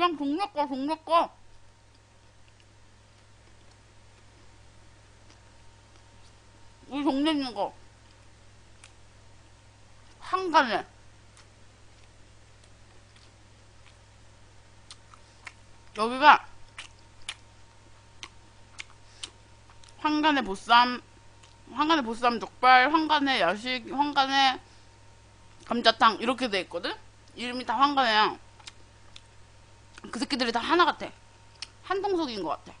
그냥 동네 거, 동네 거. 우리 동네 있는 거. 한간에. 여기가 황간의 보쌈, 황간의 보쌈 족발, 황간의 야식, 황간의 감자탕 이렇게 돼 있거든? 이름이 다 황간이야. 그 새끼들이 다 하나 같아. 한동석인 것 같아.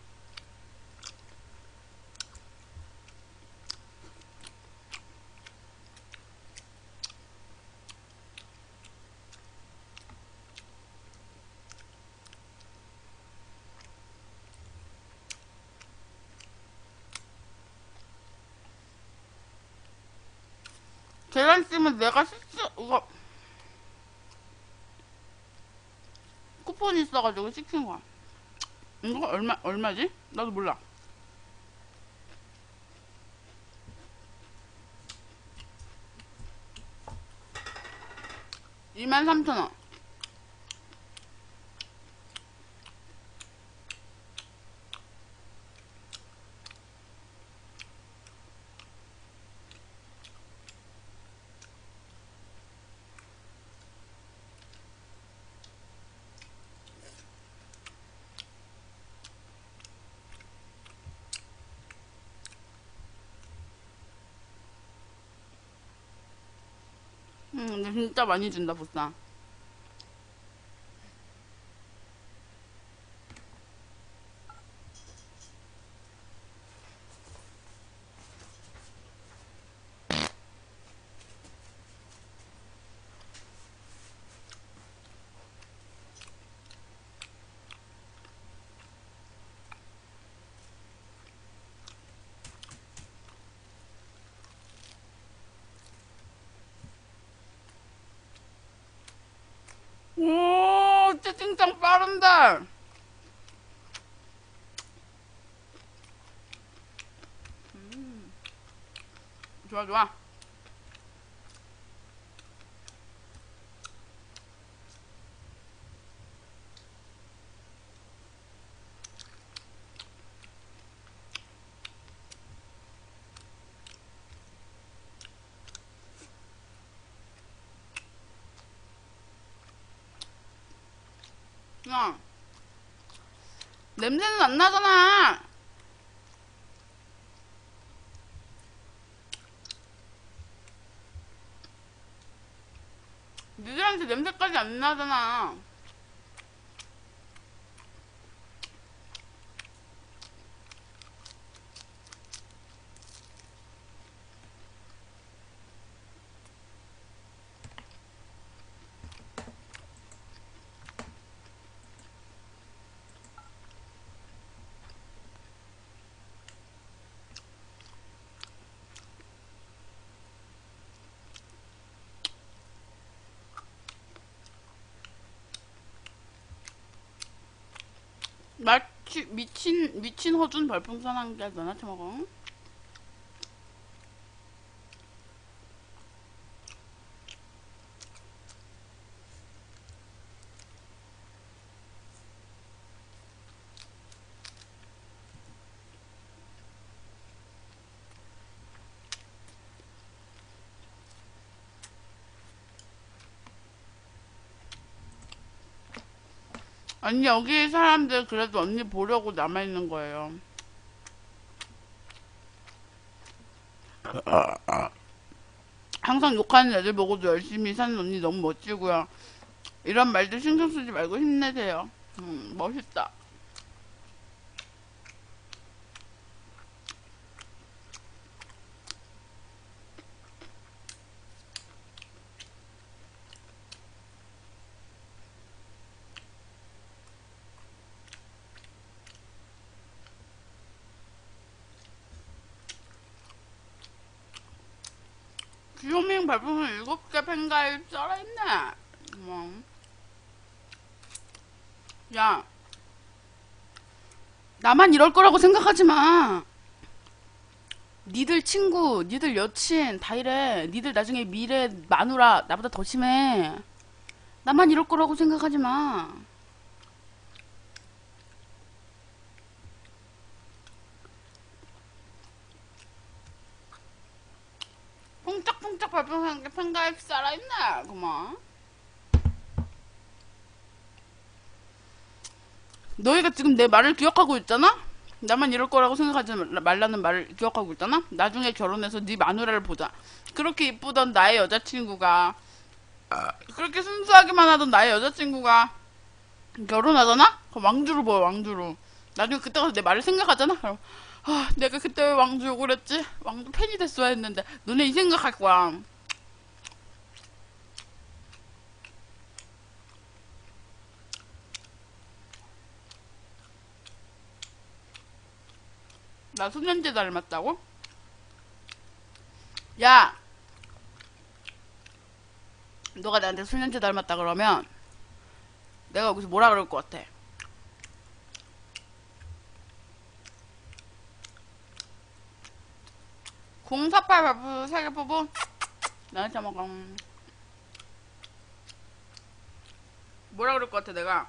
계란 찜은 내가 시켜, 이거, 쿠폰이 있어가지고 시킨 거야. 이거 얼마, 얼마지? 나도 몰라. 이만 삼천 원 진짜 많이 준다, 보쌈. 오, 빠른데. 음. 좋아, 좋아. 야, 냄새는 안 나잖아. 니들한테 냄새까지 안 나잖아. 마치 미친 미친 허준 별풍선 한개 너한테 먹어. 아니 여기 사람들 그래도 언니 보려고 남아 있는 거예요. 항상 욕하는 애들 보고도 열심히 사는 언니 너무 멋지고요. 이런 말들 신경 쓰지 말고 힘내세요. 음, 멋있다. 귀요밍 발품을 일곱 개 팬가입 썰어있네. 뭐. 야. 나만 이럴 거라고 생각하지 마. 니들 친구, 니들 여친 다 이래. 니들 나중에 미래 마누라 나보다 더 심해. 나만 이럴 거라고 생각하지 마. 발표한 게 팬가입 살아있네. 그만. 너희가 지금 내 말을 기억하고 있잖아? 나만 이럴 거라고 생각하지 말라- 말라는 말을 기억하고 있잖아? 나중에 결혼해서 네 마누라를 보자. 그렇게 이쁘던 나의 여자친구가 그렇게 순수하기만 하던 나의 여자친구가 결혼하잖아? 그럼 왕주로 보여 왕주로. 나중에 그때 가서 내 말을 생각하잖아? 그럼 아 내가 그때 왜 왕주 욕을 했지? 왕주 팬이 됐어야 했는데 너네 이 생각할 거야. 나 소년제 닮았다고? 야! 너가 나한테 소년제 닮았다 그러면 내가 여기서 뭐라 그럴 것 같아? 공사팔 발표 세개 뽑고 나한테 먹어. 뭐라 그럴 것 같아 내가?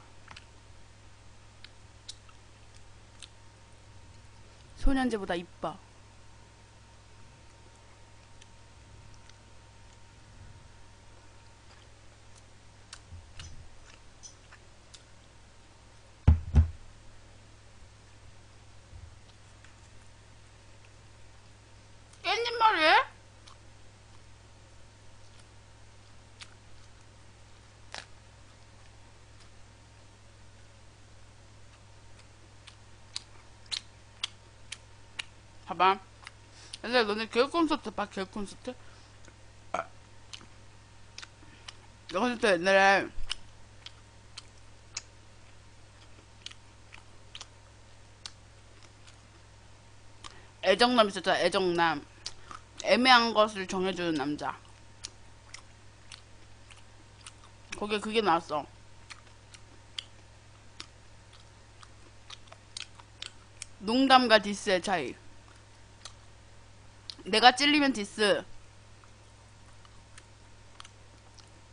소년제보다 이뻐 깻잎 말이에? 봐봐. 근데 너네 교육 콘서트 봐, 교육 콘서트? 콘서트 옛날에 애정남 있었잖아, 애정남. 애매한 것을 정해주는 남자. 거기에 그게 나왔어. 농담과 디스의 차이. 내가 찔리면 디스.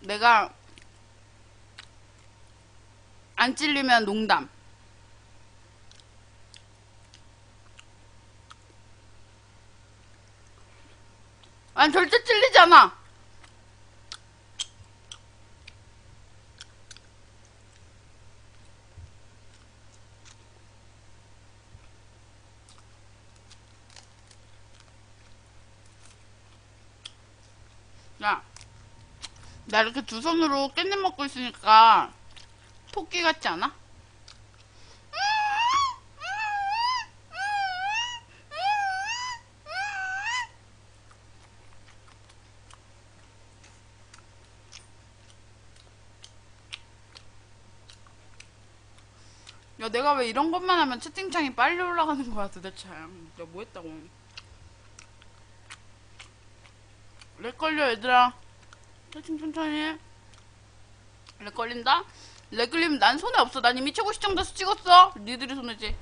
내가 안 찔리면 농담. 난 절대 찔리지 않아. 야, 나 이렇게 두 손으로 깻잎 먹고 있으니까 토끼 같지 않아? 야, 내가 왜 이런 것만 하면 채팅창이 빨리 올라가는 거야, 도대체. 내가 뭐 했다고. 렉 걸려, 얘들아. 채팅 천천히 해. 렉 걸린다? 렉 걸리면 난 손에 없어. 난 이미 최고 시청자 수 찍었어. 니들이 손해지.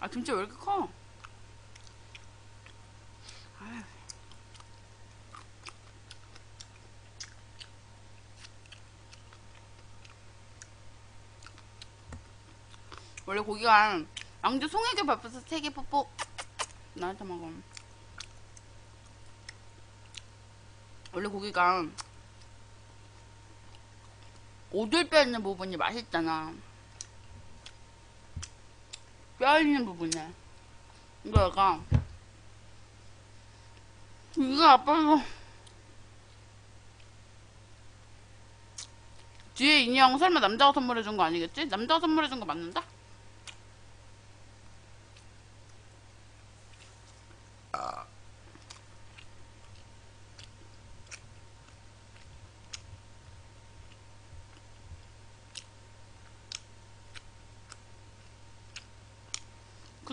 아, 김치 왜 이렇게 커? 원래 고기가 양주 송에게 밥에서 세개 뽀뽀 나한테 먹어 원래 고기가 오돌 뼈 있는 부분이 맛있잖아 뼈 있는 부분에 이거 약간 이거 아빠가 뒤에 인형 설마 남자가 선물해준 거 아니겠지? 남자가 선물해준 거 맞는다?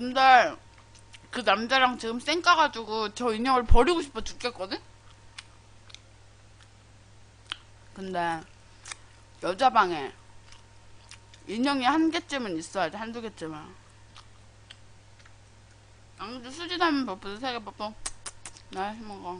근데 그 남자랑 지금 쌩 까가지고 저 인형을 버리고 싶어 죽겠거든? 근데 여자 방에 인형이 한 개쯤은 있어야지 한두 개쯤은. 양주 수지닮은 버프도 세개 버프 나 해먹어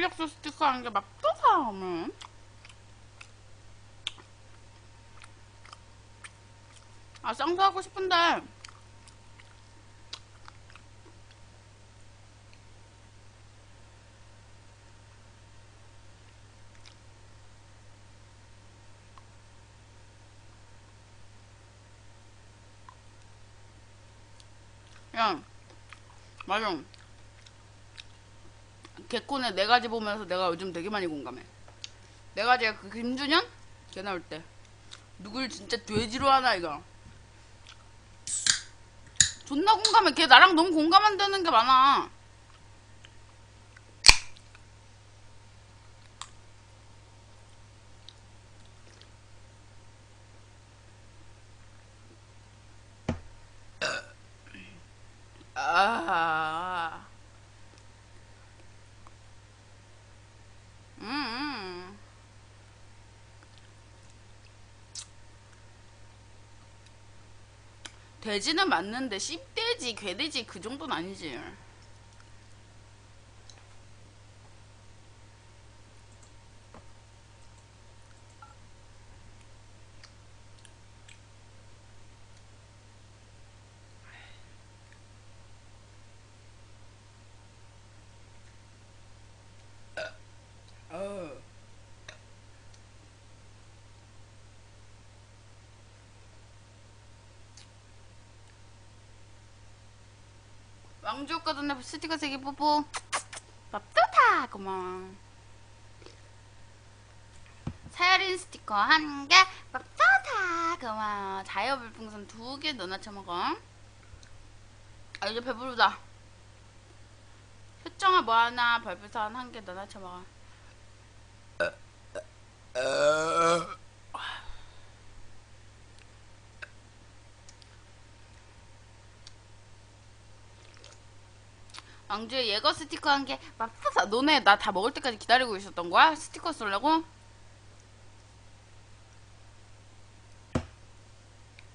활력소 스티커 한 개막 뚜사하면. 아 쌍수 하고 싶은데. 야 맞아 개콘의 네 가지 보면서 내가 요즘 되게 많이 공감해. 네 가지가 그 김준현? 걔 나올 때. 누굴 진짜 돼지로 하나, 이거. 존나 공감해. 걔 나랑 너무 공감한다는 게 많아. 아. 음, 음. 돼지는 맞는데 씹돼지, 괴돼지 그 정도는 아니지. 어. 왕주 효과 전에 스티커 세개 뽀뽀. 맙소타 고마워. 사야린 스티커 한개 맙소타 고마워. 자여불풍선 두개 너나 쳐먹어. 아 이제 배부르다. 효정아 뭐하나? 별풍선 한개 너나 쳐먹어 왕주의 예거 스티커 한개 맙소사 너네 나 다 먹을 때까지 기다리고 있었던 거야? 스티커 쏠려고?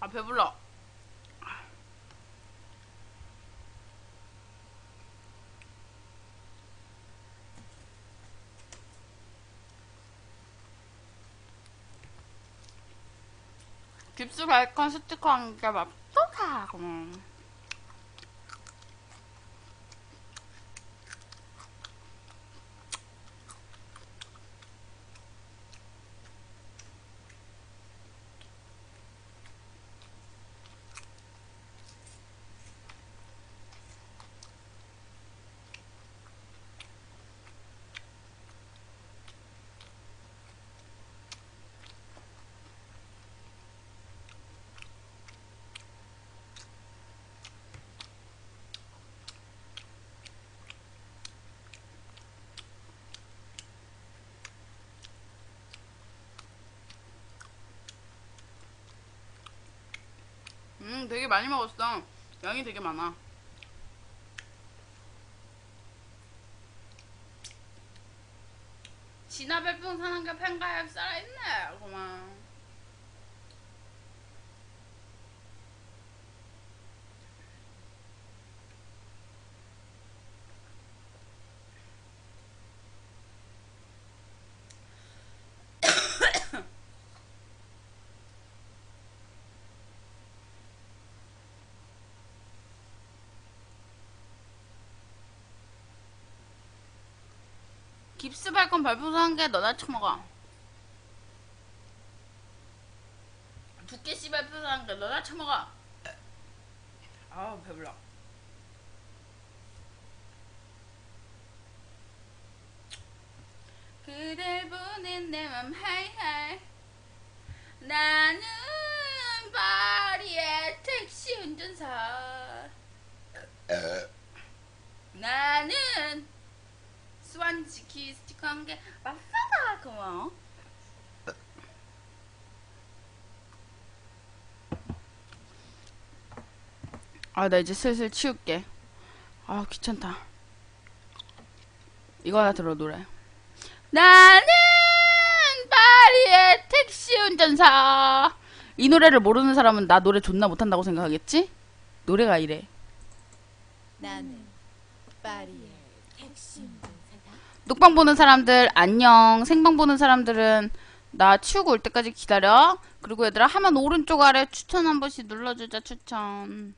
아 배불러 깁스 발컨 스티커 한개 맙소사 고마 음, 되게 많이 먹었어. 양이 되게 많아. 진화 별풍선 한개 팬가입 살아있네. 고마워. 깁스 발건 별풍선 한개 너나 쳐먹어. 두께씨 별풍선 한개 너나 쳐먹어. 아우 배불러. 그댈 보낸 내 맘 하이하이 나는 파리의 택시 지키 스티커 한개 맞사다 고마워. 아 나 이제 슬슬 치울게. 아 귀찮다. 이거 하나 들어 노래. 나는 파리의 택시 운전사. 이 노래를 모르는 사람은 나 노래 존나 못한다고 생각하겠지? 노래가 이래. 나는 운전사다. 녹방 보는 사람들 안녕. 생방 보는 사람들은 나 치우고 올 때까지 기다려. 그리고 얘들아 하면 오른쪽 아래 추천 한 번씩 눌러주자 추천.